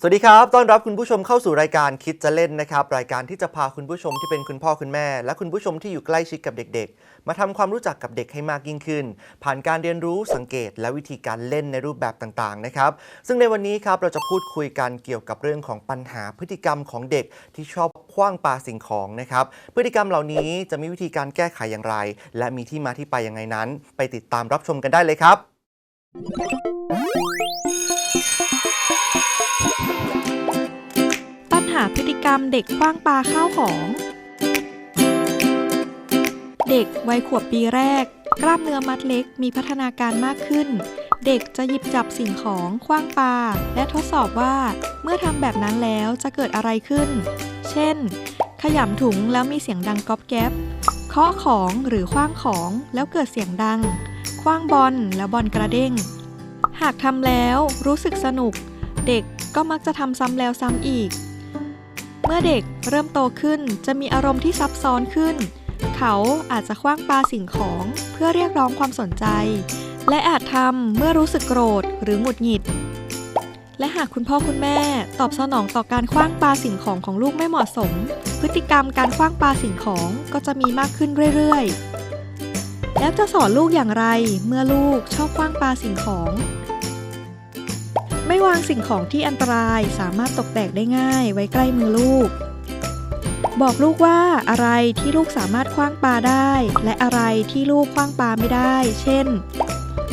สวัสดีครับ ต้อนรับคุณผู้ชมเข้าสู่รายการคิดจะเล่นนะครับ รายการที่จะพาคุณผู้ชมที่เป็นคุณพ่อคุณแม่ และคุณผู้ชมที่อยู่ใกล้ชิดกับเด็ก ๆ มาทำความรู้จักกับเด็กให้มากยิ่งขึ้น ผ่านการเรียนรู้สังเกต และวิธีการเล่นในรูปแบบต่างๆนะครับ ซึ่งในวันนี้ครับเราจะพูดคุยกันเกี่ยวกับเรื่องของปัญหาพฤติกรรมของเด็กที่ชอบคว้างปาสิ่งของนะครับ พฤติกรรมเหล่านี้จะมีวิธีการแก้ไขอย่างไร และมีที่มาที่ไปยังไงนั้น ไปติดตามรับชมกันได้เลยครับ รรมเด็กคว้างปลาข้าวของ เด็กวัยขวบปีแรก กล้ามเนื้อมัดเล็กมีพัฒนาการมากขึ้น เด็กจะหยิบจับสิ่งของคว้างปลาและทดสอบว่า เมื่อทำแบบนั้นแล้วจะเกิดอะไรขึ้น เช่น ขยำถุงแล้วมีเสียงดังก๊อบแก๊บเคาะของหรือคว้างของแล้วเกิดเสียงดัง คว้างบอลแล้วบอลกระเด้ง หากทำแล้วรู้สึกสนุก เด็กก็มักจะทำซ้ำแล้วซ้ำอีก เมื่อเด็กเริ่มโตขึ้นจะมีอารมณ์ที่ซับซ้อนขึ้น เขาอาจจะคว้างปาสิ่งของเพื่อเรียกร้องความสนใจ และอาจทำเมื่อรู้สึกโกรธหรือหงุดหงิด และหากคุณพ่อคุณแม่ตอบสนองต่อการคว้างปาสิ่งของของลูกไม่เหมาะสม พฤติกรรมการคว้างปาสิ่งของก็จะมีมากขึ้นเรื่อยๆ แล้วจะสอนลูกอย่างไรเมื่อลูกชอบคว้างปาสิ่งของ ไม่วางสิ่งของที่อันตรายสามารถตกแตกได้ง่ายไว้ใกล้มือลูก บอกลูกว่าอะไรที่ลูกสามารถคว้างปลาได้ และอะไรที่ลูกคว้างปลาไม่ได้ เช่น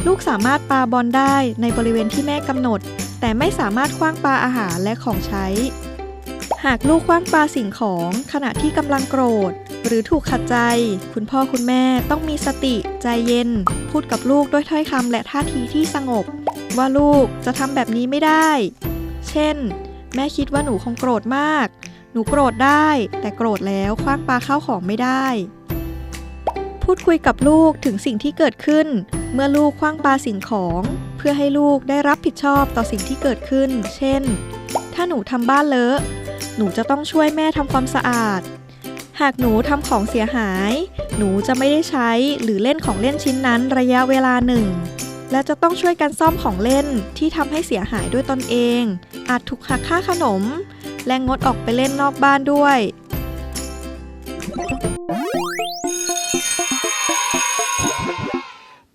ลูกสามารถปาบอลได้ในบริเวณที่แม่กำหนด แต่ไม่สามารถคว้างปลาอาหารและของใช้ หากลูกคว้างปาสิ่งของขณะที่กำลังโกรธ หรือถูกขัดใจ คุณพ่อคุณแม่ต้องมีสติ ใจเย็น พูดกับลูกด้วยถ้อยคำและท่าทีที่สงบ ว่าลูกจะทำแบบนี้ไม่ได้ เช่น แม่คิดว่าหนูคงโกรธมาก หนูโกรธได้ แต่โกรธแล้วคว้างปาข้าวของไม่ได้ พูดคุยกับลูกถึงสิ่งที่เกิดขึ้น เมื่อลูกคว้างปาสิ่งของ เพื่อให้ลูกได้รับผิดชอบต่อสิ่งที่เกิดขึ้น เช่น ถ้าหนูทำบ้านเลอะ หนูจะต้องช่วยแม่ทำความสะอาด หากหนูทำของเสียหาย หนูจะไม่ได้ใช้หรือเล่นของเล่นชิ้นนั้นระยะเวลาหนึ่ง และจะต้องช่วยกันซ่อมของเล่นที่ทำให้เสียหายด้วยตนเอง อาจถูกหักค่าขนม และงดออกไปเล่นนอกบ้านด้วย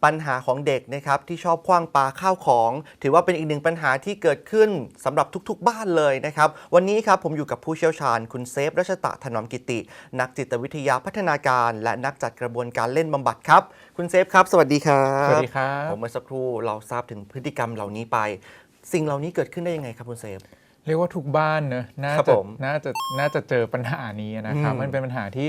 ปัญหาของเด็กนะครับที่ชอบคว้างปาข้าวของ ถือว่าเป็นอีกหนึ่งปัญหาที่เกิดขึ้นสำหรับทุกๆบ้านเลยนะครับ วันนี้ครับผมอยู่กับผู้เชี่ยวชาญ คุณเซฟรัชตะถนอมกิติ นักจิตวิทยาพัฒนาการ และนักจัดกระบวนการเล่นบำบัดครับ คุณเซฟครับ สวัสดีครับสวัสดีครับผมเมื่อสักครู่เราทราบถึงพฤติกรรมเหล่านี้ไป สิ่งเหล่านี้เกิดขึ้นได้ยังไงครับคุณเซฟเรียกว่าทุกบ้านเนอะน่าครับจะผมน่าจะน่าจะเจอปัญหานี้นะครับอืมมันเป็นปัญหาที่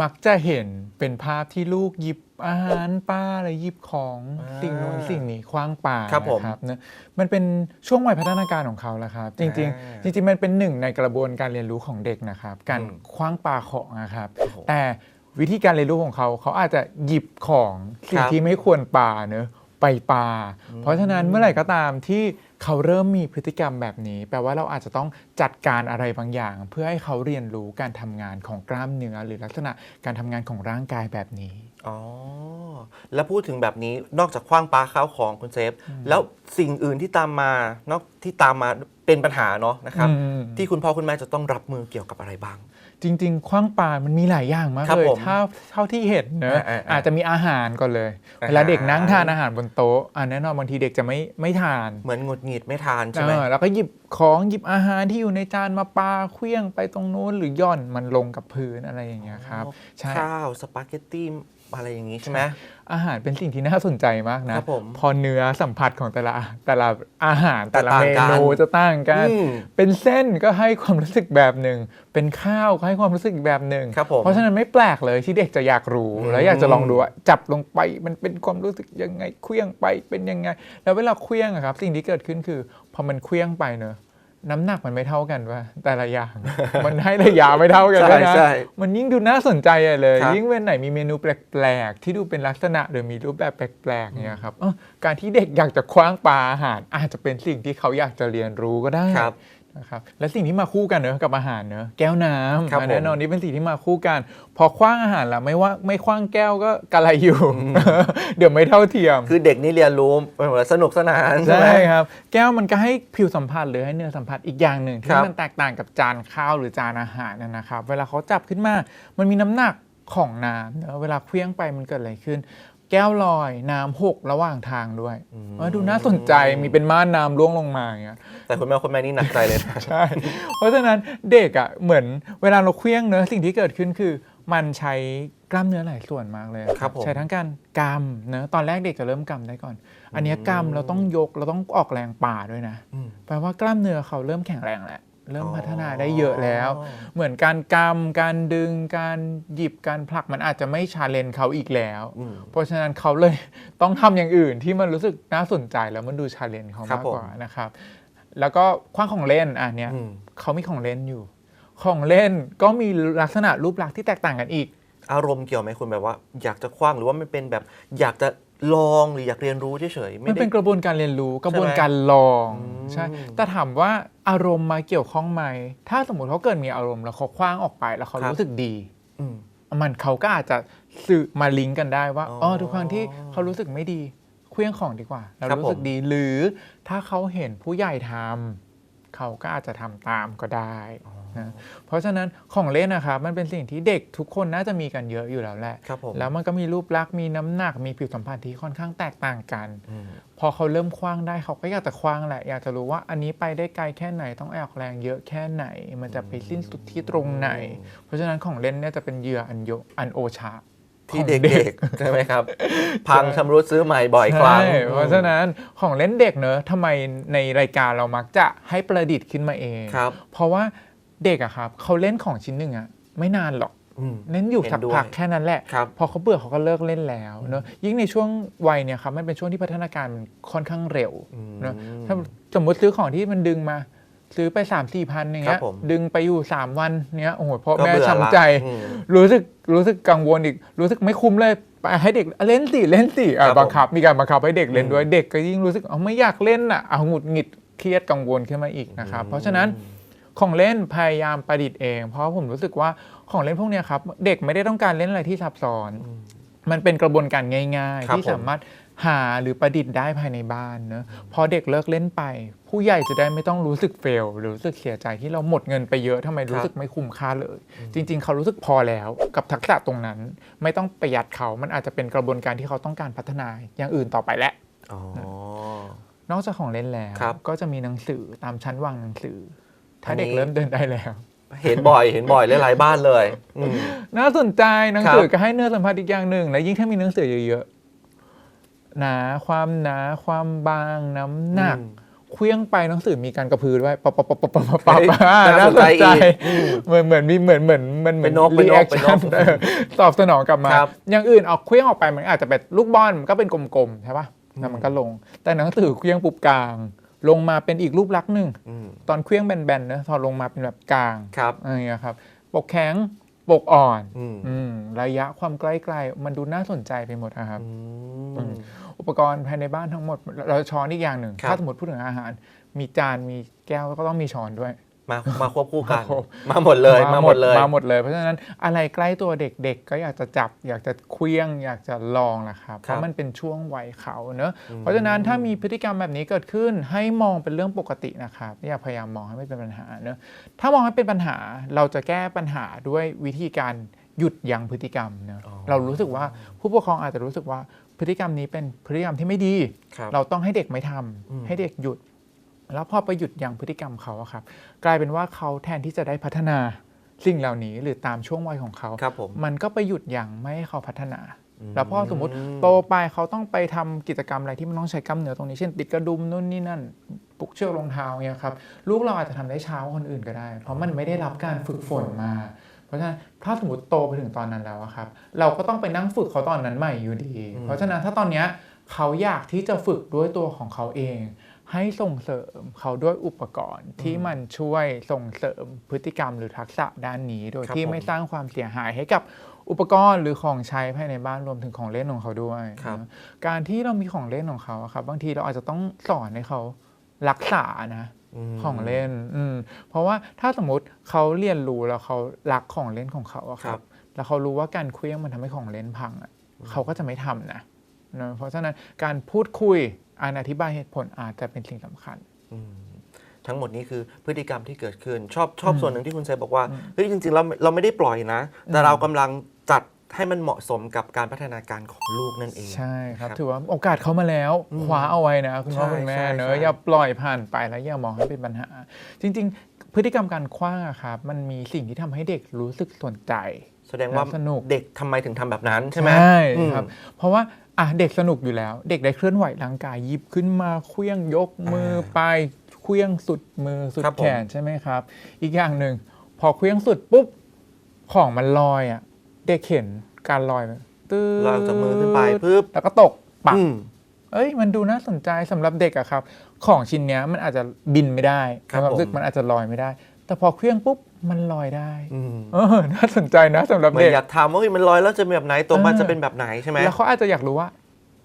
มักจะเห็นเป็นภาพที่ลูกหยิบอาหารป้าอะไรหยิบของสิ่งนู้นสิ่งนี้คว้างปาครับผมนะครับเนอะมันเป็นช่วงวัยพัฒนาการของเขาแหละครับ จริง อ่าๆจริง ๆ มันเป็นหนึ่งในกระบวนการเรียนรู้ของเด็กนะครับ การอืมคว้างปาของนะครับ โอ้โหแต่วิธีการเรียนรู้ของเขาเขาอาจจะหยิบของสิ่คงรับที่ไม่ควรปาเนอะไปปา เพราะฉะนั้นเมื่อไหร่ก็ตามที่ เขาเริ่มมีพฤติกรรมแบบนี้ แปลว่าเราอาจจะต้องจัดการอะไรบางอย่าง เพื่อให้เขาเรียนรู้การทำงานของกล้ามเนื้อหรือลักษณะการทำงานของร่างกายแบบนี้อ๋อแล้วพูดถึงแบบนี้นอกจากคว้างปาข้าวของคุณเซฟ แล้วสิ่งอื่นที่ตามมานอกที่ตามมาเป็นปัญหาเนาะนะครับอืมที่คุณพ่อคุณแม่จะต้องรับมือเกี่ยวกับอะไรบ้าง จริง ๆ คว้างปามันมีหลายอย่างมากครับเลยผมเท่าเท่าที่เห็นเนอะอ่าๆๆอาจจะมีอาหารก่อนเลย อาหาร เวลาเด็กนั่งทานอาหารบนโต๊ะอะแน่นอนบางทีเด็กจะไม่ไม่ทานเหมือนหงุดหงิดไม่ทานใช่ไหม เออแล้วก็หยิบของหยิบอาหารที่อยู่ในจานมาปาเคลี้ยงไปตรงนู้นหรือย่อนมันลงกับพื้นอะไรอย่างเงี้ยครับอ๋อใช่ ข้าวสปาเกตตี้อะไรอย่างนี้ใช่ไหม อาหารเป็นสิ่งที่น่าสนใจมากนะครับผมพอเนื้อสัมผัสของแต่ละแต่ละอาหารแต่ละต่างเมกันนูจะต่างกันอืมเป็นเส้นก็ให้ความรู้สึกแบบหนึ่ง เป็นข้าวก็ให้ความรู้สึกอีกแบบหนึ่งครับผมเพราะฉะนั้นไม่แปลกเลยที่เด็กจะอยากรู้อืมแล้วอยากจะลองดูว่าจับลงไปมันเป็นความรู้สึกยังไงเคลี้ยงไปเป็นยังไง แล้วเวลาเคลี้ยงอะครับ สิ่งที่เกิดขึ้นคือพอมันเคลี้ยงไปเนอะ น้ำหนักมันไม่เท่ากันว่าแต่ละอย่าง มันให้ระยะไม่เท่ากันใช่ด้วยนะใช่มันยิ่งดูน่าสนใจใหญ่เลยครับยิ่งเว้นไหนมีเมนูแปลกๆ ที่ดูเป็นลักษณะหรือมีรูปแบบแปลกๆเนี่ยครับเอ้อการที่เด็กอยากจะคว้างปลาอาหารอาจจะเป็นสิ่งที่เขาอยากจะเรียนรู้ก็ได้ครับ นะครับและสิ่งที่มาคู่กันเนอะกับอาหารเนอะแก้วน้ำครับอะผมแน่นอนนี่เป็นสิ่งที่มาคู่กัน พอคว้างอาหารแล้วไม่ว่าไม่คว้างแก้วก็กะไรอยู่ เดี๋ยวไม่เท่าเทียม คือเด็กนี่เรียนรู้เหมือนสนุกสนานใช่ไหม ใช่ครับ แก้วมันก็ให้ผิวสัมผัสหรือให้เนื้อสัมผัสอีกอย่างหนึ่งคที่รับมันแตกต่างกับจานข้าวหรือจานอาหารนะนะครับ เวลาเขาจับขึ้นมา มันมีน้ำหนักของน้ำเนอะเวลาเคลี้ยงไปมันเกิดอะไรขึ้น แก้วลอยน้ำหกระหว่างทางด้วยเออดูน่าสนใจมีเป็นม่านน้ำร่วงลงมาอย่างเงี้ย แต่คุณแม่คุณแม่นี่หนักใจเลยนะ ใช่ เพราะฉะนั้นเด็กอะเหมือนเวลาเราเคลี้ยงเนอะสิ่งที่เกิดขึ้นคือ มันใช้กล้ามเนื้อหลายส่วนมากเลยอะครับผม ใช้ทั้งการกำเนอะตอนแรกเด็กจะเริ่มกำได้ก่อน อันเนี้ยกำเราต้องยกเราต้องออกแรงป่าด้วยนะอืมแปลว่ากล้ามเนื้อเขาเริ่มแข็งแรงแล้ว เริ่มอ๋อพัฒนาได้เยอะแล้ว เหมือนการกำการดึงการหยิบการผลักมันอาจจะไม่ชาเลนเขาอีกแล้วอืมเพราะฉะนั้นเขาเลยต้องทำอย่างอื่นที่มันรู้สึกน่าสนใจแล้วมันดูชาเลนจ์เขาครับมากผมกว่านะครับ แล้วก็คว้างของเล่นอะเนี้ยอืมเขามีของเล่นอยู่ ของเล่นก็มีลักษณะรูปลักษณ์ที่แตกต่างกันอีก อารมณ์เกี่ยวไหมคุณแบบว่า อยากจะคว้างหรือว่ามันเป็นแบบอยากจะ ลองหรืออยากเรียนรู้เฉยๆไม่มันได้เป็นกระบวนการเรียนรู้กระบวนการลองอืมใช่แต่ถามว่าอารมณ์มาเกี่ยวข้องไหมถ้าสมมติเขาเกิดมีอารมณ์แล้วเขาคว้างออกไปแล้วเขารู้สึกดีอืมมันเขาก็อาจจะสื่อมาลิงก์กันได้ว่าอ๋ออ๋อทุกครั้งที่เขารู้สึกไม่ดีเคลี้ยงของดีกว่าเราครับรู้สึกผมดีหรือถ้าเขาเห็นผู้ใหญ่ทำเขาก็อาจจะทำตามก็ได้ นะเพราะฉะนั้นของเล่นนะครับมันเป็นสิ่งที่เด็กทุกคนน่าจะมีกันเยอะอยู่แล้วแหละ ครับผม แล้วมันก็มีรูปลักษณ์มีน้ำหนักมีผิวสัมผัสที่ค่อนข้างแตกต่างกัน อืม พอเขาเริ่มคว้างได้เขาก็อยากจะคว้างแหละ อยากจะรู้ว่าอันนี้ไปได้ไกลแค่ไหนต้องออกแรงเยอะแค่ไหน มันจะไปสิ้นสุดที่ตรงไหน เพราะฉะนั้นของเล่นเนี่ยจะเป็นเหยื่ออันโยอันโอชาที่ของเด็กๆ ใช่ไหมครับ พังชำรุดซื้อใหม่บ่อยครั้ง ใช่เพราะฉะนั้นของเล่นเด็กเนอะทำไมในรายการเรามักจะให้ประดิษฐ์ขึ้นมาเอง ครับเพราะว่า เด็กอะครับเขาเล่นของชิ้นหนึ่งอะไม่นานหรอกอืมเล่นอยู่เห็นสักด้วยพักแค่นั้นแหละครับพอเขาเบื่อเขาก็เลิกเล่นแล้วเนอะยิ่งในช่วงวัยเนี่ยครับมันเป็นช่วงที่พัฒนาการมันค่อนข้างเร็วอืมเนอะถ้าสมมติซื้อของที่มันดึงมาซื้อไป3 4มสี่พันอย่างเงี้ครัยบผมดึงไปอยู่ 3 วันเนี้ยโอ้โหพ่อก็แม่เบื่อละช้ำใจอืมรู้สึกรู้สึกกังวลอีก รู้สึกไม่คุ้มเลยไปให้เด็กเล่นสิเล่นสิอะครับบังคับ มีการบังคับให้เด็กเล่นด้วยอืมเด็กก็ยิ่งรู้สึกเอาไม่อยากเล่นอะเอาหงุดหงิดเครียดกังวลขึ้นมาอีกนะครับเพราะฉะนั้น ของเล่นพยายามประดิษฐ์เอง เพราะผมรู้สึกว่าของเล่นพวกเนี้ยครับ เด็กไม่ได้ต้องการเล่นอะไรที่ซับซ้อน มันเป็นกระบวนการง่ายครัๆบที่ผมสามารถหาหรือประดิษฐ์ได้ภายในบ้านเนอะพอเด็กเลิกเล่นไป ผู้ใหญ่จะได้ไม่ต้องรู้สึกเฟลหรือรู้สึกเสียใจที่เราหมดเงินไปเยอะทำไมรู้สึกไม่คุ้มค่าเลย จริง ๆ เขารู้สึกพอแล้วกับทักษะตรงนั้น ไม่ต้องประหยัดเขามันอาจจะเป็นกระบวนการที่เขาต้องการพัฒนาอย่างอื่นต่อไปแหละอ๋อนอกจากของเล่นแล้วครับก็จะมีหนังสือตามชั้นวางหนังสือ ถ้าอันนี้เด็กเริ่มเดินได้แล้ว เห็นบ่อยเห็นบ่อยหลายๆบ้านเลยอืม น่าสนใจหนังสือครับก็ให้เนื้อสัมผัสอีกอย่างหนึ่งและยิ่งถ้ามีหนังสือเยอะๆหนาความหนาความบางน้ำหนักอืมเคลี้ยงไปหนังสือมีการกระพือด้วยปับปับปับปับปับปับปับเฮ้ยอ่าน่าน่าสสนนใจใจอีกอืมเหมือนเหมือนมีเหมือนเหมือนมันเหมือนเป็นนกเป็นนกรีแอคเป็นนชั่นกตอบสนองกลับมา ครับ อย่างอื่นออกเคลี้ยงออกไปมันอาจจะเป็นลูกบอลมันก็เป็นกลมๆใช่ปะแล้วมันก็ลง แต่หนังสือเคลี้ยงปุบกลาง ลงมาเป็นอีกรูปลักษณ์หนึ่งอืมตอนเคลี้ยงแบนๆนะพอลงมาเป็นแบบกลางครับอะไรอย่างเงี้ยครับ ปกแข็งปกอ่อนอืมอืมระยะความใกล้ๆมันดูน่าสนใจไปหมดนะครับอือืมมอุปกรณ์ภายในบ้านทั้งหมด เราช้อนอีกอย่างหนึ่งครับถ้าสมมติพูดถึงอาหาร มีจานมีแก้วก็ต้องมีช้อนด้วย มามาควบคู่กันมาควบมาหมดเลยมาหมดเลยมาหมดเลย เพราะฉะนั้นอะไรใกล้ตัวเด็กๆ ก็อยากจะจับ อยากจะเคลี้ยง อยากจะลองนะครับเพครับราะมันเป็นช่วงวัยเขาเนอะเพราะฉะนั้นถ้ามีพฤติกรรมแบบนี้เกิดขึ้นให้มองเป็นเรื่องปกตินะครับอย่าพยายามมองให้ไม่เป็นปัญหาเนอะถ้ามองให้เป็นปัญหาเราจะแก้ปัญหาด้วยวิธีการหยุดยั้งพฤติกรรมเนอะอ๋อเรารู้สึกว่าผู้ปกครองอาจจะรู้สึกว่าพฤติกรรมนี้เป็นพฤติกรรมที่ไม่ดีครับเราต้องให้เด็กไม่ทำอืมให้เด็กหยุด แล้วพอไปหยุดยั้งพฤติกรรมเขาอะครับ กลายเป็นว่าเขาแทนที่จะได้พัฒนาสิ่งเหล่านี้หรือตามช่วงวัยของเขาครับผมมันก็ไปหยุดยั้งไม่ให้เขาพัฒนา แล้วพอสมมติโตไปเขาต้องไปทำกิจกรรมอะไรที่มันต้องใช้กล้ามเนื้อตรงนี้เช่นติดกระดุมนู่นนี่นั่นปลุกเชือกรองเท้าเนี่ยครับลูกเราอาจจะทำได้ช้ากว่าคนอื่นก็ได้ เพราะมันไม่ได้รับการฝึกฝนมา เพราะฉะนั้นถ้าสมมติโตไปถึงตอนนั้นแล้วอะครับ เราก็ต้องไปนั่งฝึกเขาตอนนั้นใหม่อยู่ดี เพราะฉะนั้นถ้าตอนเนี้ยเขาอยากที่จะฝึกด้วยตัวของเขาเอง ให้ส่งเสริมเขาด้วยอุปกรณ์ที่มันช่วยส่งเสริมพฤติกรรมหรือทักษะด้านนี้ โดยครับที่ผมไม่สร้างความเสียหายให้กับอุปกรณ์หรือของใช้ภายในบ้านรวมถึงของเล่นของเขาด้วยครับนะการที่เรามีของเล่นของเขาอะครับ บางทีเราอาจจะต้องสอนให้เขารักษานะมของเล่น อืมเพราะว่าถ้าสมมติเขาเรียนรู้แล้วเขารักของเล่นของเขาอะคครัรับบแล้วเขารู้ว่าการเคลี้ยงมันทำให้ของเล่นพังอะเขาก็จะไม่ทำนะนะเพราะฉะนั้นการพูดคุย การอธิบายเหตุผลอาจจะเป็นสิ่งสำคัญอืมทั้งหมดนี้คือพฤติกรรมที่เกิดขึ้น ชอบชอบอืมส่วนหนึ่งที่คุณเซบอกว่าอืมเฮ้ยจริงๆเราเราไม่ได้ปล่อยนะ แต่อืมเรากำลังจัดให้มันเหมาะสมกับการพัฒนาการของลูกนั่นเอง ใช่ครับครับถือว่าโอกาสเขามาแล้วอืมคว้าเอาไว้นะคุณพ่อใช่คุณแม่ใช่เนใช่อะอย่าปล่อยผ่านไปแล้วอย่ามองให้เป็นปัญหา จริง ๆ พฤติกรรมการคว้างอะครับมันมีสิ่งที่ทำให้เด็กรู้สึกสนใจ แสดงว่าแล้วสนุกเด็กทำไมถึงทำแบบนั้นใช่ไหมใช่อืมครับเพราะว่า อะเด็กสนุกอยู่แล้ว เด็กได้เคลื่อนไหวร่างกายหยิบขึ้นมาเคลื่องยกมือไปเคลื่องสุดมือสุดครับผม แขนใช่ไหมครับ อีกอย่างหนึ่งพอเคลื่องสุดปุ๊บของมันลอยอะเด็กเห็นการลอยแบบตื้อลอยออกจากมือขึ้นไปปุ๊บแล้วก็ตกปัก อืม เอ้ยมันดูน่าสนใจสำหรับเด็กอะครับ ของชิ้นเนี้ยมันอาจจะบินไม่ได้ครับความรู้สึกผม มันอาจจะลอยไม่ได้ แต่พอเคลื่องปุ๊บ มันลอยได้อืมเออน่าสนใจนะสำหรับเหมือเด็นกอยากถามว่าเฮ้ยมันลอยแล้วจะเป็นแบบไหนตัวมันเออจะเป็นแบบไหนใช่ไหมแล้วเขาอาจจะอยากรู้ว่า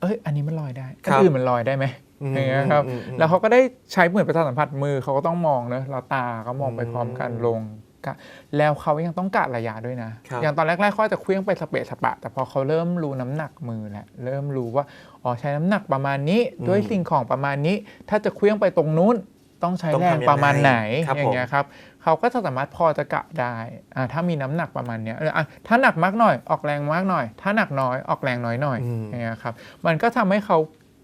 เอ้ย อันนี้มันลอยได้ครัอันบอื่นมันลอยได้ไหมอืมอย่างเงี้ยครับอืมอืมแล้วเขาก็ได้ใช้เหมือนประสาทสัมผัสมือเขาก็ต้องมองเนอะเราตาก็มองไปพร้อมกันอืมลงกะแล้วเขายังต้องกะระยะด้วยนะครับอย่างตอนแรกๆเขาอาจจะเคลื่องไปสเปะสปะ แต่พอเขาเริ่มรู้น้ำหนักมือแหละเริ่มรู้ว่าอ๋อใช้น้ำหนักประมาณนี้ด้วยสิ่งของประมาณนี้ ถ้าจะเคลื่องไปตรงนู้น ต้องใช้ต้องแรงทำยังไงประมาณไหนครับอย่างเงี้ยครับเขาก็จะสามารถพอจะกะได้อ่าถ้ามีน้ำหนักประมาณเนี้ยเอออะถ้าหนักมากหน่อยออกแรงมากหน่อย ถ้าหนักน้อยออกแรงน้อยหน่อยอืมอย่างเงี้ยครับมันก็ทำให้เขา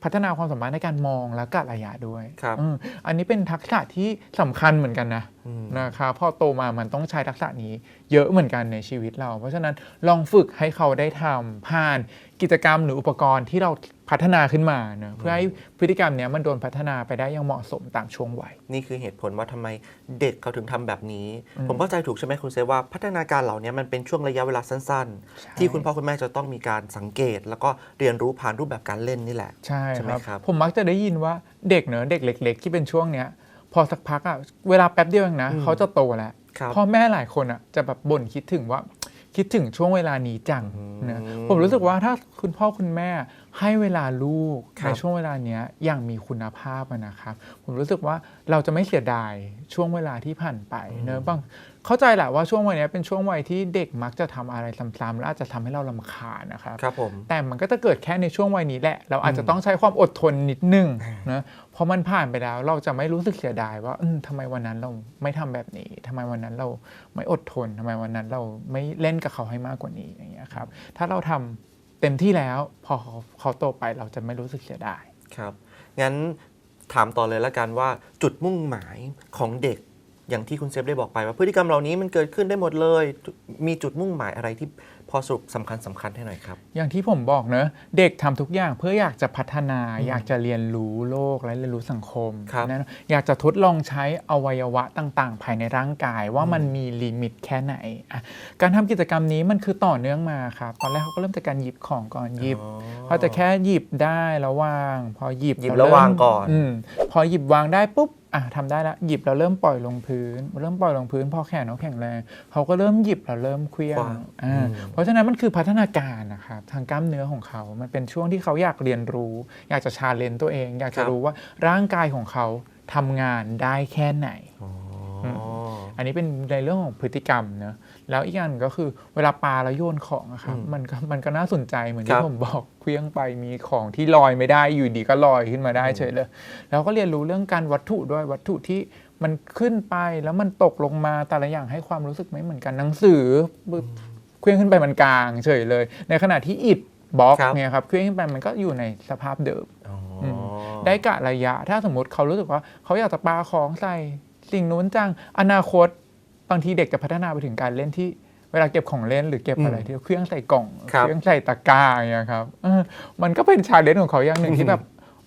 พัฒนาความสามารถในการมองและกะระยะด้วยครับอืมอันนี้เป็นทักษะที่สำคัญเหมือนกันนะอืมนะครับพอโตมามันต้องใช้ทักษะนี้เยอะเหมือนกันในชีวิตเรา เพราะฉะนั้นลองฝึกให้เขาได้ทำผ่านกิจกรรมหรืออุปกรณ์ที่เรา พัฒนาขึ้นมาเนอะเพื่อให้พฤติกรรมเนี้ยมันโดนพัฒนาไปได้อย่างเหมาะสมตามช่วงวัย นี่คือเหตุผลว่าทำไมเด็กเขาถึงทำแบบนี้อืมผมเข้าใจถูกใช่ไหมคุณเซว่าพัฒนาการเหล่านี้มันเป็นช่วงระยะเวลาสั้นใช่ๆที่คุณพ่อคุณแม่จะต้องมีการสังเกต แล้วก็เรียนรู้ผ่านรูปแบบการเล่นนี่แหละใช่ใช่ไหมครับครับผมมักจะได้ยินว่าเด็กเนอะเด็กเล็ก ๆ ที่เป็นช่วงเนี้ยพอสักพักอะเวลาแป๊บเดียวเองนะอืมเขาจะโตแล้วครับพ่อแม่หลายคนอะจะแบบบ่นคิดถึงว่า คิดถึงช่วงเวลานี้จังอืมนะผมรู้สึกว่าถ้าคุณพ่อคุณแม่ให้เวลาลูกครับในช่วงเวลาเนี้ยอย่างมีคุณภาพอะนะครับ ผมรู้สึกว่าเราจะไม่เสียดายช่วงเวลาที่ผ่านไปเนอะบางเข้าใจแหละว่าช่วงวัยเนี้ยเป็นช่วงวัยที่เด็กมักจะทำอะไรซ้ำๆและอาจจะทำให้เราลำคาญนะครับครับผมแต่มันก็จะเกิดแค่ในช่วงวัยนี้แหละ เราอาจจะอืมต้องใช้ความอดทนนิดนึงนะ พอมันผ่านไปแล้ว เราจะไม่รู้สึกเสียดายว่าอืมทำไมวันนั้นเราไม่ทำแบบนี้ทำไมวันนั้นเราไม่อดทนทำไมวันนั้นเราไม่เล่นกับเขาให้มากกว่านี้อย่างเงี้ยครับถ้าเราทำเต็มที่แล้วพอเขาโตไปเราจะไม่รู้สึกเสียดายครับ งั้นถามต่อเลยละกันว่าจุดมุ่งหมายของเด็กอย่างที่คุณเซฟได้บอกไปว่าพฤติกรรมเหล่านี้มันเกิดขึ้นได้หมดเลย มีจุดมุ่งหมายอะไรที่ พอสรุปสำคัญสำคัญให้หน่อยครับ อย่างที่ผมบอกเนอะเด็กทำทุกอย่างเพื่ออยากจะพัฒนา อยากจะเรียนรู้โลกและเรียนรู้สังคมครับนะอยากจะทดลองใช้อวัยวะต่าง ๆ ภายในร่างกายว่ามันมีลิมิตแค่ไหนอะการทำกิจกรรมนี้มันคือต่อเนื่องมาครับตอนแรกเขาก็เริ่มจากการหยิบของก่อนหยิบอ๋อพอจะแค่หยิบได้แล้ววาง พอหยิบหยิบเรแล้วเริ่มวางก่อนมพอหยิบวางได้ปุ๊บอะทำได้แล้วหยิบแล้วเริ่มปล่อยลงพื้น เริ่มปล่อยลงพื้นพอแขนเขาแข็งแรงเขาก็เริ่มหยิบแล้วเริ่มเคลี้ยงวางอ่าอืมเพราะฉะนั้นมันคือพัฒนาการนะครับทางกล้ามเนื้อของเขา มันเป็นช่วงที่เขาอยากเรียนรู้ อยากจะชาเลนตัวเอง อยากจะรู้ว่าร่างกายของเขาทำงานได้แค่ไหนอ๋ออันนี้เป็นในเรื่องของพฤติกรรมเนอะ แล้วอีกอย่างหนึ่งก็คือเวลาปลาแล้วโยนของอะครับอืมมันก็มันก็น่าสนใจเหมือนครัที่บผมบอกเคลี้ยงไปมีของที่ลอยไม่ได้อยู่ดีก็ลอยขึ้นมาได้เฉยเลยแล้วก็เรียนรู้เรื่องการวัตถุด้วยวัตถุที่มันขึ้นไปแล้วมันตกลงมาแต่ละอย่างให้ความรู้สึกไม่เหมือนกันหนังสือเคลี้ยงขึ้นไปมันกลางเฉยเลย ในขณะที่อิฐบล็อกครับเนี่ยครับเคลี้ยงขึ้นไปมันก็อยู่ในสภาพเดิมอ๋ออมได้กะระยะ ถ้าสมมติเขารู้สึกว่าเขาอยากจะปาของใส่สิ่งนู้นจังอนาคต บางทีเด็กจะพัฒนาไปถึงการเล่นที่เวลาเก็บของเล่นหรือเก็บอืมอะไรที่เครื่องใส่กล่อง ครับ เครื่องใส่ตะกร้าอย่างเงี้ยครับเออมันก็เป็นชาเลนจ์ของเขาอย่างหนึ่งที่แบบ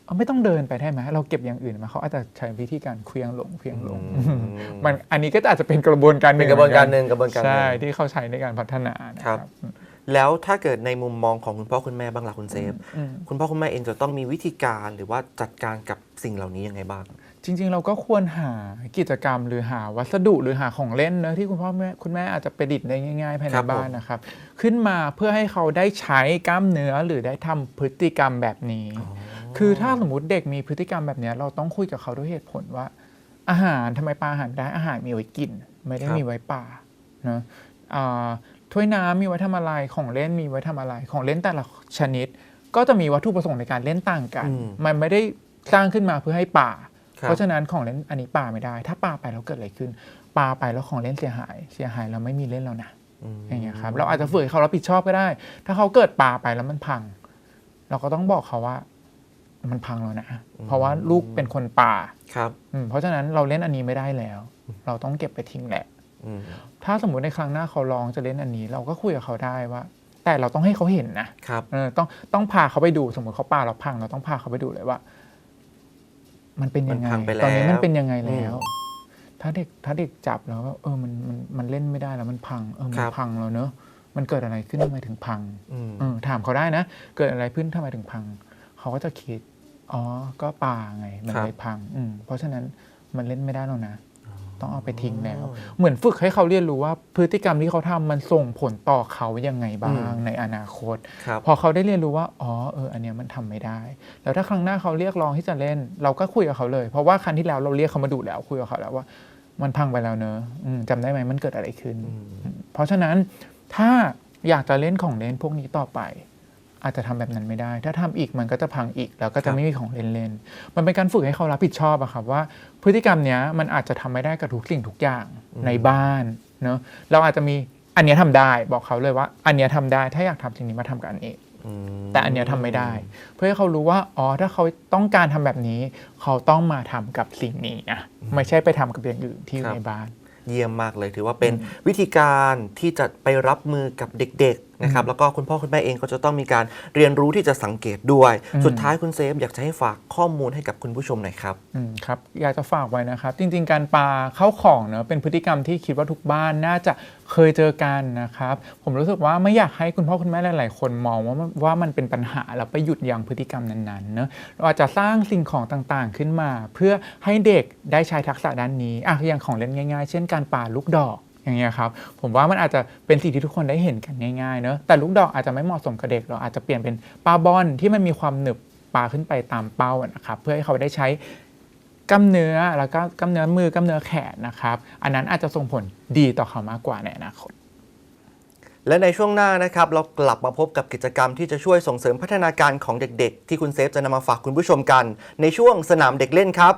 เอาไม่ต้องเดินไปได้ไหมเราเก็บอย่างอื่นมาเขาอาจจะใช้วิธีการเคลี้ยงลงเคลี้ยงลงอืมมันอันนี้ก็อาจจะเป็นกระบวนการหเป็นึ่นงกระบวนการหนึ่งกระบวนการหนึ่ง ใช่ที่เขาใช้ในการพัฒนานะคครัรับ บ แล้วถ้าเกิดในมุมมองของคุณพ่อคุณแม่บ้างล่ะคุณเซฟ อืม คุณพ่อคุณแม่เองจะต้องมีวิธีการหรือว่าจัดการกับสิ่งเหล่านี้ยังไงบ้างจ ริง ๆ เราก็ควรหากิจกรรมหรือหาวัสดุหรือหาของเล่นเนอะที่คุณพ่อแม่คุณแม่อาจจะประดิษฐ์ได้ง่าย ๆ ภายคในรับผมบ้านนะครับ ขึ้นมาเพื่อให้เขาได้ใช้กล้ามเนื้อหรือได้ทำพฤติกรรมแบบนี้ คือถ้าสมมติเด็กมีพฤติกรรมแบบเนี้ยเราต้องคุยกับเขาด้วยเหตุผลว่า อาหารทำไมปลาอาหารได้อาหารมีไว้กิน ไม่ได้ครับมีไว้ป่าเนอะอ่าถ้วยน้ำมีไว้ทำอะไรของเล่นมีไว้ทำอะไร ของเล่นแต่ละชนิด ก็จะมีวัตถุประสงค์ในการเล่นต่างกันอืมมันไม่ได้สร้างขึ้นมาเพื่อให้ป่าครับ เพราะฉะนั้นของเล่นอันนี้ปาไม่ได้ ถ้าปาไปแล้วเกิดอะไรขึ้นปาไปแล้วของเล่นเสียหาย เสียหายเราไม่มีเล่นแล้วนะอืมอย่างเงี้ยครับเราอาจจะฝึกให้เขารับผิดชอบก็ได้ ถ้าเขาเกิดปาไปแล้วมันพัง เราก็ต้องบอกเขาว่า มันพังแล้วนะเพราะว่าลูกเป็นคนป่าครับอืมเพราะฉะนั้นเราเล่นอันนี้ไม่ได้แล้ว เราต้องเก็บไปทิ้งแหละอืมถ้าสมมุติในครั้งหน้าเขาลองจะเล่นอันนี้ เราก็คุยกับเขาได้ว่า แต่เราต้องให้เขาเห็นนะครับเออต้องต้องพาเขาไปดูสมมติเขาปาเราพังเราต้องพาเขาไปดูเลยว่า มันเป็นยังไงมันพังไปแล้วตอนนี้มันเป็นยังไงแล้วอืมถ้าเด็กถ้าเด็กจับแล้วก็เออมันมันมันเล่นไม่ได้แล้วมันพังเออมัคนรับพังแล้วเนอะมันเกิดอะไรขึ้นทำไมถึงพังอืมเออถามเขาได้นะ เกิดอะไรขึ้นทำไมถึงพัง เขาก็จะคิด อ๋อ ก็ปลาไง มันครับเลยพังอืมเพราะฉะนั้นมันเล่นไม่ได้แล้วนะ ต้องเอาไปทิ้งแล้ว เหมือนฝึกให้เขาเรียนรู้ว่าพฤติกรรมที่เขาทำมันส่งผลต่อเขายังไงบ้างในอนาคตครับพอเขาได้เรียนรู้ว่าอ๋อเอออันเนี้ยมันทำไม่ได้ แล้วถ้าครั้งหน้าเขาเรียกร้องที่จะเล่น เราก็คุยกับเขาเลย เพราะว่าครั้งที่แล้วเราเรียกเขามาดูแล้วคุยกับเขาแล้วว่า มันพังไปแล้วเนอะอืมจำได้ไหมมันเกิดอะไรขึ้น เพราะฉะนั้นถ้าอยากจะเล่นของเล่นพวกนี้ต่อไป อาจจะทำแบบนั้นไม่ได้ ถ้าทำอีกมันก็จะพังอีก แล้วก็ครัจะบไม่มีของเล่นเล่นมันเป็นการฝึกให้เขารับผิดชอบอะครับว่า พฤติกรรมเนี้ยมันอาจจะทำไม่ได้กับทุกสิ่งทุกอย่างในบ้านเนอะเราอาจจะมีอันเนี้ยทำได้บอกเขาเลยว่า อันเนี้ยทำได้ถ้าอยากทำสิ่งนี้มาทำกับอันนี้อืมแต่อันเนี้ยทำไม่ได้ เพื่อให้เขารู้ว่าอ๋อถ้าเขาต้องการทำแบบนี้ เขาต้องมาทำกับสิ่งนี้นะไม่ใช่ไปทำกับอย่างอื่นที่อยู่ในบ้าน เยี่ยมมากเลย ถือว่าเป็นวิธีการที่จะไปรับมือกับเด็กๆนะครับแล้วก็คุณพ่อคุณแม่เองก็จะต้องมีการเรียนรู้ที่จะสังเกตด้วยอืมสุดท้ายคุณเซฟอยากจะให้ฝากข้อมูลให้กับคุณผู้ชมหน่อยครับอืมครับอยากจะฝากไว้นะครับ จริง ๆ การปาเข้าของเนอะเป็นพฤติกรรมที่คิดว่าทุกบ้านน่าจะ เคยเจอกันนะครับ ผมรู้สึกว่าไม่อยากให้คุณพ่อคุณแม่หลาย ๆ คนมองว่าว่ามันเป็นปัญหาแล้วไปหยุดยั้งพฤติกรรมนั้นๆเนอะเราอาจจะสร้างสิ่งของต่างๆขึ้นมา เพื่อให้เด็กได้ใช้ทักษะด้านนี้อะอย่างของเล่นง่าย ๆ เช่นการปาลูกดอกอย่างเงี้ยครับผมว่ามันอาจจะเป็นสิ่งที่ทุกคนได้เห็นกันง่ายๆเนอะแต่ลูกดอกอาจจะไม่เหมาะสมกับเด็กเราอาจจะเปลี่ยนเป็นปาบอลที่มันมีความหนึบปาขึ้นไปตามเป้านะครับเพื่อให้เขาได้ใช้ กล้ามเนื้อแล้วก็กล้ามเนื้อมือกล้ามเนื้อแขนนะครับ อันนั้นอาจจะส่งผลดีต่อเขามากกว่าในอนาคต และในช่วงหน้านะครับ เรากลับมาพบกับกิจกรรมที่จะช่วยส่งเสริมพัฒนาการของเด็กๆ ที่คุณเซฟจะนำมาฝากคุณผู้ชมกัน ในช่วงสนามเด็กเล่นครับ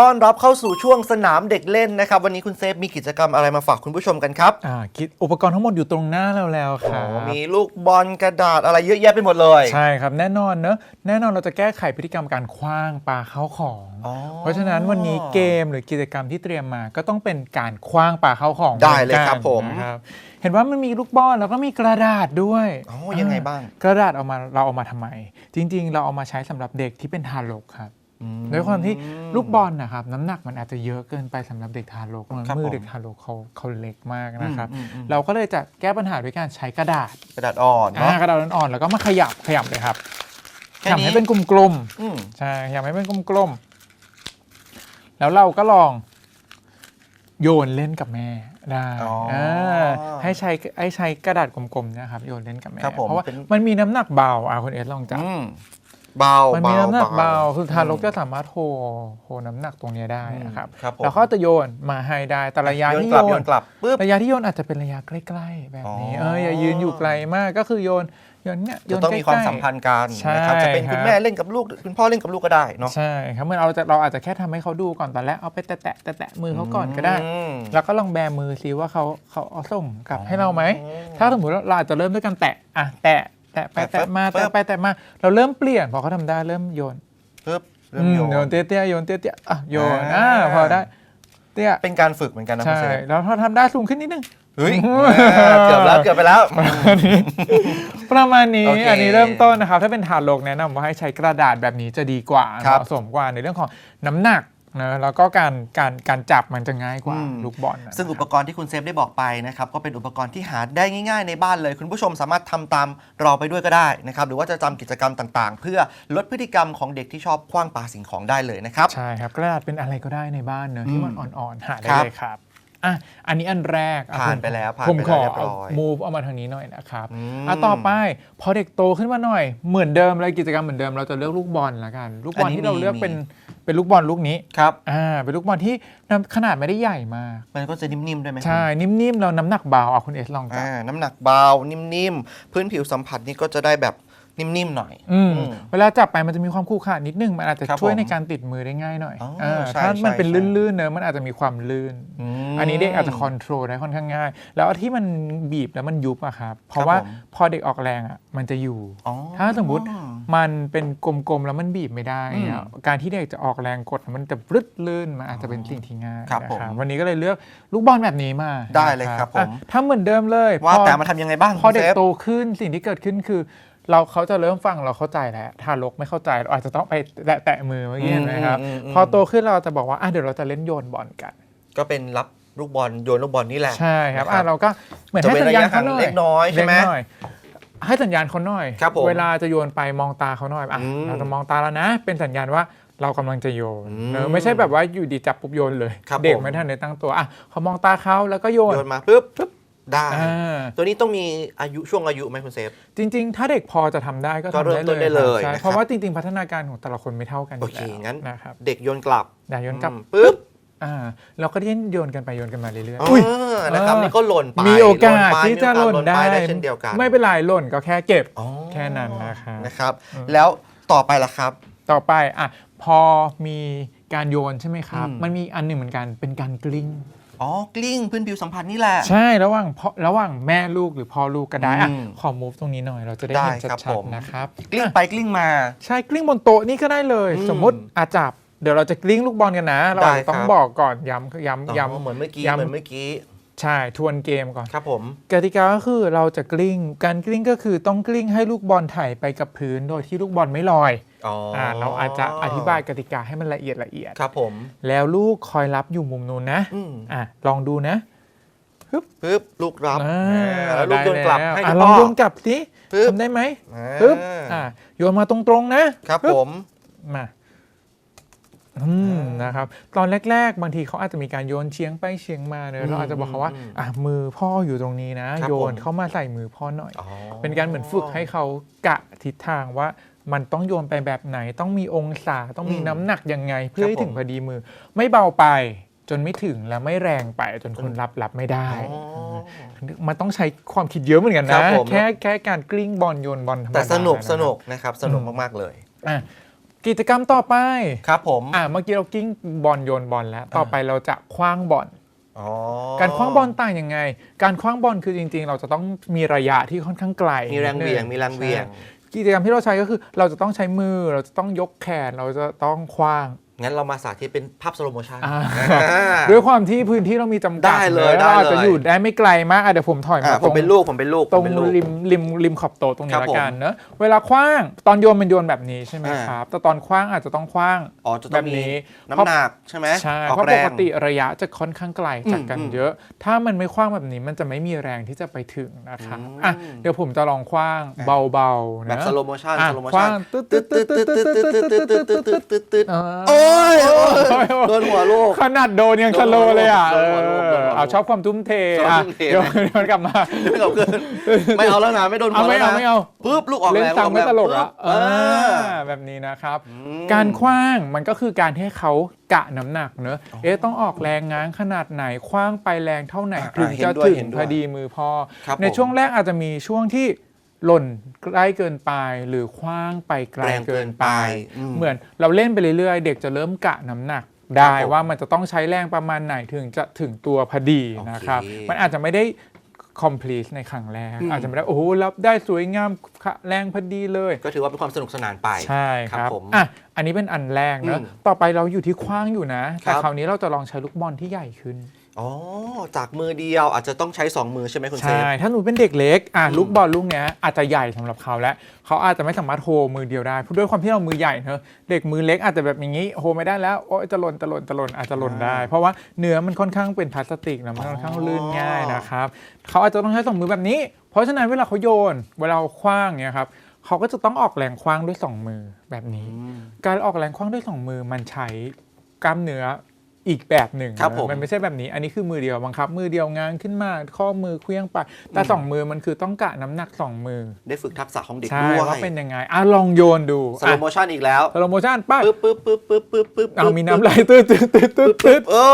ต้อนรับเข้าสู่ช่วงสนามเด็กเล่นนะครับ วันนี้คุณเซฟมีกิจกรรมอะไรมาฝากคุณผู้ชมกันครับอ่าคิดอุปกรณ์ทั้งหมดอยู่ตรงหน้าเราแล้วคโอ้รับ มีลูกบอลกระดาษอะไรเยอะแยะไปหมดเลย ใช่ครับ แน่นอนเนอะแน่นอนเราจะแก้ไขพฤติกรรมการคว้างปาเข้าของอ๋อเพราะฉะนั้นวันนี้เกมหรือกิจกรรมที่เตรียมมา ก็ต้องเป็นการคว้างปาเข้าของได้เลยหอนกันครับผมนะครับเห็นว่ามันมีลูกบอลแล้วก็มีกระดาษด้วยอ๋อยังไงบ้าง กระดาษเอามาเราเอามาทำไม จริง ๆ เราเอามาใช้สำหรับเด็กที่เป็นทารกครับ ด้วยความที่ลูกบอลนะครับน้ำหนักมันอาจจะเยอะเกินไปสำหรับเด็กทารกครับมือผมเด็กทารกเขาเขาเล็กมากนะครับอืมอืมอืมเราก็เลยจะแก้ปัญหาด้วยการใช้กระดาษกระดาษอ่อนเนาะอ่ากระดาษอ่อนๆแล้วก็มาขยับขยับเลยครับแค่ขยับนี้ให้เป็นกลมอืมๆใช่ขยับให้เป็นกลมๆแล้วเราก็ลองโยนเล่นกับแม่ได้อ๋ออ่าให้ใช้ให้ใช้กระดาษกลมๆเนะครับโยนเล่นกับแม่ครับผมเพราะว่าเป็นมันมีน้ำหนักเบาอะคุณเอสลองจับอืม เบามันเบามีน้ำหนักเบาเบาคือทารกจะสามารถโฮโฮน้ำหนักตรงเนี้ยได้นะครับครับผมแล้วก็จะโยนมาให้ได้แต่ระยะโยนที่กลับโยโยนนกลับปุ๊บระยะที่โยนอาจจะเป็นระยะใกล้ ๆ แบบนี้อ๋อเอออย่ายืนอยู่ไกลมากก็คือโยนโยนเนี่ยโยจะนต้องใกล้มีความสัมพันธ์กันใช่นะครับจะเป็นคุณครับแม่เล่นกับลูกคุณพ่อเล่นกับลูกก็ได้เนาะใช่ครับเมื่อเราจะเราอาจจะแค่ทำให้เขาดูก่อนตอนแรกเอาไปแตะแตะแตะแตะมือเขาก่อนก็ได้อืมแล้วก็ลองแบมือซิว่าเขาเขาเอาส่งกลับอ๋อให้เราไหมถ้าสมมติว่าเราอาจจะเริ่มด้วยการแตะอะแตะ แตะไปแตะแตะมาปึ๊แตะบไปแตะมา เราเริ่มเปลี่ยนพอเขาทำได้เริ่มโยนปึ๊บเริ่อืมมโยนโยนเตี้ยๆโยนเตี้ยๆอะโยนอ่าอ่าพอได้เนี่ยเป็นการฝึกเหมือนกันนะคุณใช่เซฟแล้วถ้าทำได้สูงขึ้นนิดนึงเฮ้ยเกือบแล้วเกือบไปแล้ว ประมาณนี้โอเคอันนี้เริ่มต้นนะครับ ถ้าเป็นทารกแนะนำว่าให้ใช้กระดาษแบบนี้จะดีกว่าครับเหมาะสมกว่าในเรื่องของน้ำหนัก นะแล้วก็การการการจับมันจะง่ายกว่าอืมลูกบอลนะซึ่งอุปครับกรณ์ที่คุณเซฟได้บอกไปนะครับก็เป็นอุปกรณ์ที่หาได้ง่าย ๆ ในบ้านเลย คุณผู้ชมสามารถทำตามเราไปด้วยก็ได้นะครับหรือว่าจะจำกิจกรรมต่างๆ เพื่อลดพฤติกรรมของเด็กที่ชอบคว้างปาสิ่งของได้เลยนะครับใช่ครับกระดาษเป็นอะไรก็ได้ในบ้านเนอะที่มันอ่อนๆหาได้ครับเลยครับอะอันนี้อันแรกอะผ่านผมไปแล้วผ่านผมไปขแล้วอเรียบร้อยมูฟเอามาทางนี้หน่อยนะครับอืมอะต่อไปพอเด็กโตขึ้นมาหน่อยเหมือนเดิมเลยกิจกรรมเหมือนเดิมเราจะเลือกลูกบอลละกัน ลูกบอลอันนี้ที่เรามีเลือกมีเป็น เป็นลูกบอลลูกนี้ครับอ่าเป็นลูกบอลที่น้ำขนาดไม่ได้ใหญ่มากมันก็จะนิ่มๆได้ไหมใช่ นิ่มๆเราน้ำหนักเบาอะคุณเอสลองจับอ่าน้ำหนักเบานิ่มๆพื้นผิวสัมผัสนี่ก็จะได้แบบนิ่มๆหน่อยอืมอืมเวลาจับไปมันจะมีความคู่ขานิดนึง มันอาจจะครับช่วยผมในการติดมือได้ง่ายหน่อยอ๋อเออใช่ถ้ามันใช่เป็นใช่ลื่นๆเนอะมันอาจจะมีความลื่นมอันนี้เด็กอาจจะคอนโทรลได้ค่อนข้างง่าย แล้วที่มันบีบแล้วมันยุบอะครับ เพราะว่าผมพอเด็กออกแรงอะมันจะอยู่อ๋อถ้าสมมุติ มันเป็นกลมๆแล้วมันบีบไม่ได้อืมอะการที่เด็กจะออกแรงกดมันจะปรึดลื่นมันอาจจะเป็นสิ่งที่ง่ายครับนะผมวันนี้ก็เลยเลือกลูกบอลแบบนี้มาได้เลยครับนะผมอะถ้าเหมือนเดิมเลยว่าพอแต่มันทำยังไงบ้างพอเด็กคุณซฟโตขึ้นสิ่งที่เกิดขึ้นคือเราเขาจะเริ่มฟังเราเข้าใจแล้วทารกไม่เข้าใจเราอาจจะต้องไปแตะแตะมือเมื่อกี้เห็นไหมครับอืมอืมอืมพอโตขึ้นเราจะบอกว่าอะเดี๋ยวเราจะเล่นโยนบอลกัน ก็เป็นรับลูกบอลโยนลูกบอลนี่แหละใช่ครับนะอะเราก็เหมือนจะให้เว้นสัญญาณระยะเขาหน่อยห่างเล็กน้อยใช่ไหมเล็กน่อย ให้สัญญาณเขาหน่อย ครับผมเวลาจะโยนไปมองตาเขาหน่อยอะอืมเราจะมองตาแล้วนะ เป็นสัญญาณว่าเรากำลังจะโยนอืมเนอะไม่ใช่แบบว่าอยู่ดีจับปุ๊บโยนเลย ครับเด็กผม ไม่ทันได้ตั้งตัวอะเขามองตาเขาแล้วก็โยนโยนมาปุ๊บปุ๊บได้ อ่าตัวนี้ต้องมีอายุช่วงอายุไหมคุณเซฟ จริง ๆ ถ้าเด็กพอจะทำได้ก็ก็ทำเริ่มต้นได้เลยครับใช่นะครับเพราะว่าจริง ๆ พัฒนาการของแต่ละคนไม่เท่ากันอโอยู่เคแล้วงั้น นะครับเด็กโยนกลับอย่าโยนกลับ อืมปุ๊บ อ่าเราก็เล่นโยนกันไปโยนกันมาเรื่อยอ๋ๆอุ้ยอนะครับเออนี่ก็หล่นไปมีโอกาสไปที่จะหล่นมีโอกาสได้ได้ เช่นเดียวกันไม่เป็นไรหล่นก็แค่เก็บอ๋อแค่นั้นนะครับนะครับ แล้วต่อไปล่ะครับ ต่อไปอะพอมีการโยนใช่ไหมครับอืมมันมีอันหนึ่งเหมือนกันเป็นการกลิ้งอ๋อกลิ้งพื้นผิวสัมผัสนี่แหละ ใช่ระหว่างพ่อระหว่างแม่ลูกหรือพ่อลูกก็ได้อะอืมขอมูฟตรงนี้หน่อยเราจะได้ได้เห็นครับชัดผมๆนะครับ กลิ้งไปกลิ้งมา ใช่กลิ้งบนโต๊ะนี่ก็ได้เลยอืมสมมุติอาจับ เดี๋ยวเราจะกลิ้งลูกบอลกันนะ เราได้อาจจะต้องครับบอกก่อนย้ำอ๋อย้ำย้ำเหมือนเมื่อกี้ย้ำเหมือนเมื่อกี้ใช่ทวนเกมก่อนครับผมกติกาก็คือเราจะกลิ้ง การกลิ้งก็คือต้องกลิ้งให้ลูกบอลไถ่ายไปกับพื้นโดยที่ลูกบอลไม่ลอยอ๋ออ่าเราอาจจะอธิบายกติกาให้มันละเอียดละเอียดครับผม แล้วลูกคอยรับอยู่มุมนู้นนะอืมอะลองดูนะปึ๊บลูกรับอ่าอ่าแล้วลูกโยนกลับได้ให้อะคุณลองพ่อโยนกลับสิปึ๊บทำได้ไหมอ่าปึ๊บอะโยนมาตรงๆนะครับปึ๊บผมมาอืม นะครับตอนแรก ๆ บางทีเขาอาจจะมีการโยนเฉียงไปเฉียงมาเนอือะมเราอาจจะบอกเขาว่าอืมอะมือพ่ออยู่ตรงนี้นะครับโยนผมเข้ามาใส่มือพ่อหน่อยอ๋อเป็นการเหมือนฝึกให้เขากะทิศทางว่ามันต้องโยนไปแบบไหน ต้องมีองศาต้องมีอืมน้ำหนักยังไง เพื่อครับให้ถึงผมพอดีมือ ไม่เบาไปจนไม่ถึงและไม่แรงไปจนคนรับรับไม่ได้อ๋อมันต้องใช้ความคิดเยอะเหมือนกันครันะบผมแค่แค่การกลิ้งบอลโยนบอลธรรมดาแต่สนุกะครับสนุกนะครับ สนุกมาก ๆ เลยอะ กิจกรรมต่อไปครับผมอะเมื่อกี้เรากลิ้งบอลโยนบอลแล้ว ต่อไปเราจะคว้างบอลอ๋อการคว้างบอลต่างยังไง การคว้างบอลคือจริง ๆ เราจะต้องมีระยะที่ค่อนข้างไกล มีแรงนิดนึเหวี่ยงมีแรงเหวี่ยงใช่กิจกรรมที่เราใช้ก็คือ เราจะต้องใช้มือเราจะต้องยกแขนเราจะต้องคว้าง งั้นเรามาสาธิตเป็นภาพสโลโมชัน อ่า ด้วยความที่พื้นที่เรามีจำกัดได้เลยนะเราอาจได้เลยจะอยู่ได้ไม่ไกลมากอะเดี๋ยวผมถอยอ่ามาผตรมงเป็นลูกผมเป็นลูกตรงผมเป็นลูก ริมริมริมขอบโต๊ะตรงนี้ครับละกันผมเนอะเวลาคว้างตอนโยนมันโยนแบบนี้ใช่ไหมอ่า ครับ แต่ตอนคว้างอาจจะต้องคว้าง อ๋อจะต้แบองบมีนี้ น้ำหนักใช่ไหมใช่ออกเพราะแรปงกติระยะจะค่อนข้างไกลจากกันอืมเยอะ ถ้ามันไม่คว้างแบบนี้มันจะไม่มีแรงที่จะไปถึงนะครับอืมอะเดี๋ยวผมจะลองคว้างเบาๆแบนะบสโลโมชันอะสโลโมคชัว้านงตึ๊ดตึ๊ดตึ๊ดตึ๊ดตึ๊ดตึ๊ดตึ๊ดตึ๊ดตึ๊ดตึ๊ดตึ๊ดตึ๊ดอ่าโอ้ยโอ้ยโดนหัวลูก ขนาดโดนยังสโลว์เลยอะโดนหัวลูกโดนหัวลูกเออเอาชอบความทุ่มเทชอบอะทุ่มเท เดี๋ยวเดี๋ยวกลับมา ไม่เอาเกินไม่เอาแล้วนะไม่โดนหัเอาวไม่แล้วเอานะไม่เอา ปึ๊บลูกออกเล่นแรงตังไม่ตลกปึ๊อะบอ่าอ่าแบบนี้นะครับอืมการคว้างมันก็คือการให้เขากะน้ำหนักเนอะเอ๊ะต้องออกแรงง้างขนาดไหนคว้างไปแรงเท่าไหนอ่าถึงเห็นจะด้วยถึงเห็นด้วยพอดีมือพ่อครับในผมช่วงแรกอาจจะมีช่วงที่ หล่นใกล้เกินไปหรือคว้างไปไกลแรงเกิเกินนไปไปอืมเหมือนเราเล่นไปเรื่อยๆ เด็กจะเริ่มกะน้ำหนักได้ครับผมว่ามันจะต้องใช้แรงประมาณไหนถึงจะถึงตัวพอดีโอเคนะครับ มันอาจจะไม่ได้ complete ในครั้งแรกอืมอาจจะไม่ได้ โอ้โหรับได้สวยงามค่ะแรงพอดีเลย ก็ถือว่าเป็นความสนุกสนานไป ใช่ครับผมอะอันนี้เป็นอันแรกเนอะอืมต่อไปเราอยู่ที่คว้างอยู่นะ แต่ครับคราวนี้เราจะลองใช้ลูกบอลที่ใหญ่ขึ้น อ๋อ จากมือเดียวอาจจะต้องใช้ 2 มือใช่ไหมคุณเซใช่ฟถ้าหนูเป็นเด็กเล็กอะอืมลูกบอลลูกเนี้ยอาจจะใหญ่สำหรับเขาแล้วเขาอาจจะไม่สามารถโฮมือเดียวได้เพราะด้วยความที่เรามือใหญ่เนอะเด็กมือเล็กอาจจะแบบอย่างนี้โฮไม่ได้แล้วโอ้ยจะหล่นจะหล่นจะหล่นอาจจะหล่นได้ เพราะว่าเนื้อมันค่อนข้างเป็นพลาสติกนะมันค่อนข้างลื่นง่ายนะครับเขาอาจจะต้องใช้สองมือแบบนี้ เพราะฉะนั้นเวลาเขาโยน เวลาเขาคว้างเนี่ยครับเขาก็จะต้องออกแรงคว้างด้วยสองมือแบบนี้ การออกแรงคว้างด้วยสองมือมันใช้กล้ามเนื้อ อีกแบบหนึ่งครับผม มันไม่ใช่แบบนี้ อันนี้คือมือเดียวบังคับ มือเดียวง้างขึ้นมา ข้อมือเคลี้ยงไป แต่สองมือมันคือต้องกะน้ำหนักสองมือได้ฝึกทักษะของเด็กใช่ด้วยว่าเป็นยังไงอะลองโยนดูสโลโมชั่นอีกแล้วสโลโมชั่นป้าปึ๊บปึ๊บปึ๊บปึ๊บปึ๊บปึ๊บเอามีน้ำไหลตืดตืดตืดตืดตืดโอ้อ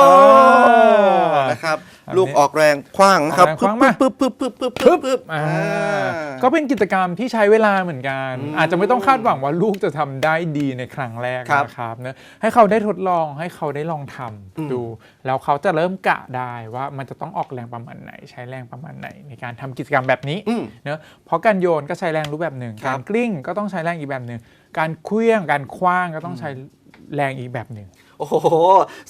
นะครับอันนี้ลูกออกแรงคว้างนะครับออกแรงคว้างมา ปึ๊บปึ๊บปึ๊บปึ๊บปึ๊บปึ๊บอ่าอ่าก็เป็นกิจกรรมที่ใช้เวลาเหมือนกันอืมอาจจะไม่ต้องคาดหวังว่าลูกจะทำได้ดีในครั้งแรกครับนะครับเนะให้เขาได้ทดลองให้เขาได้ลองทำอืมดู แล้วเขาจะเริ่มกะได้ว่ามันจะต้องออกแรงประมาณไหน ใช้แรงประมาณไหน ในการทำกิจกรรมแบบนี้อืม เนอะเพราะการโยนก็ใช้แรงรูปแบบหนึ่ง ครับ การกลิ้งก็ต้องใช้แรงอีกแบบหนึ่งการเคลื่องการคว้างก็ต้องใช้ แรงอีกแบบหนึ่ง โอ้โห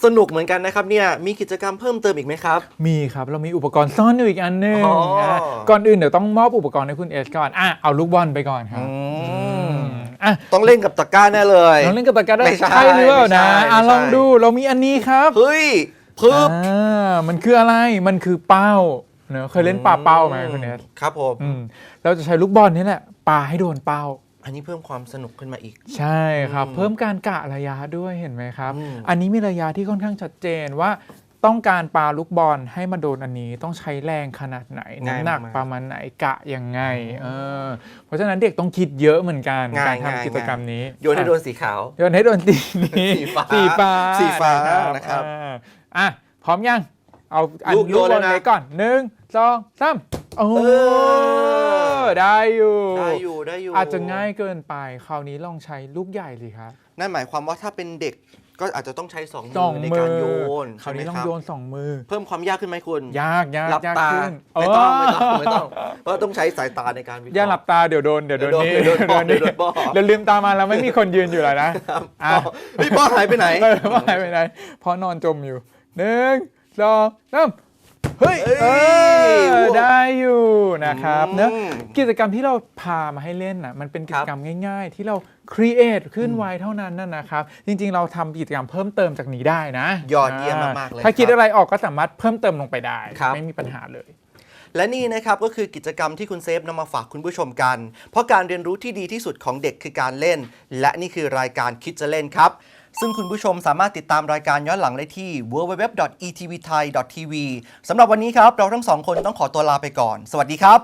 สนุกเหมือนกันนะครับเนี่ย มีกิจกรรมเพิ่มเติมอีกไหมครับ มีครับ เรามีอุปกรณ์ซ่อนอยู่อีกอันหนึ่งอ๋อ นะก่อนอื่นเดี๋ยวต้องมอบอุปกรณ์ให้คุณเอสก่อนอะเอาลูกบอลไปก่อนครับอืมอืมอะต้องเล่นกับตะกร้าแน่เลยลองเล่นกับตะกร้าได้ไม่ใช่ใช่หรือเปล่านะไม่ใช่อะไม่ใช่ ลองดูเรามีอันนี้ครับเฮ้ยปึ๊บอ่ามันคืออะไรมันคือเป้าเนอะเคยเล่นปลาเป้าไหมคุณเอสครับผม อืมเราจะใช้ลูกบอลนี่แหละปาให้โดนเป้า อันนี้เพิ่มความสนุกขึ้นมาอีก ใช่ครับอืมเพิ่มการกะระยะด้วยเห็นไหมครับอืมอันนี้มีระยะที่ค่อนข้างชัดเจนว่าต้องการปาลูกบอลให้มาโดนอันนี้ต้องใช้แรงขนาดไหนง่ายน้ำหนักมากประมาณไหนกะยังไงเออเพราะฉะนั้นเด็กต้องคิดเยอะเหมือนกันง่ายการง่ายทำกิจกรรมนี้โยนให้โดนสีขาวโยนให้โดนสีนี้สีฟ้าสีฟ้าสีฟ้านะนะคครัรับบอ่าอะพร้อมยังเอาอันลูกโยนบแล้อวลนะเลยก่อนหนึ่งสองสามโอ้เออได้อยู่ ได้อยู่ได้อยู่อาจจะง่ายเกินไป คราวนี้ลองใช้ลูกใหญ่สิครับนั่นหมายความว่าถ้าเป็นเด็กก็อาจจะต้องใช้สองสองมือในมืการอโยนคราวใช่ไหมนี้ลองครับโยนสองมือ เพิ่มความยากขึ้นไหมคุณ ยากยากหลับยากตาขึ้นไม่ต้องไม่ต้องเไม่ต้องเพราะต้องใช้สายตาในการวิเคราะห์อย่าหลับตาเดี๋ยวโดนเดี๋ยวโดนเดี๋ยวโดนนี่เดี๋ยวโดนบอลเดี๋ยวลืมตามาแล้วไม่มีคนยืนอยู่แล้วนะอะเฮ้ยป้อหายไปไหนเออว่าหายไปไหนเพราะนอนจมอยู่หนึ่งสองสาม เฮ้ยเอ้ยเออได้อยู่นะครับอืมเนอะกิจกรรมที่เราพามาให้เล่นน่ะมันเป็นกิจกรรมง่าย ๆ ที่เราครีเอทขึ้นไว้เท่านั้นน่ะนะครับ จริง ๆ เราทำกิจกรรมเพิ่มเติมจากนี้ได้นะยอดเยี่ยมมากๆเลยถ้าคิดครับอะไรออกก็สามารถเพิ่มเติมลงไปได้ครับไม่มีปัญหาเลยและนี่นะครับก็คือกิจกรรมที่คุณเซฟนำมาฝากคุณผู้ชมกัน เพราะการเรียนรู้ที่ดีที่สุดของเด็กคือการเล่น และนี่คือรายการคิดจะเล่นครับ ซึ่งคุณผู้ชมสามารถติดตามรายการย้อนหลังได้ที่ www.etvthai.tv สำหรับวันนี้ครับ เราทั้งสองคนต้องขอตัวลาไปก่อน สวัสดีครับ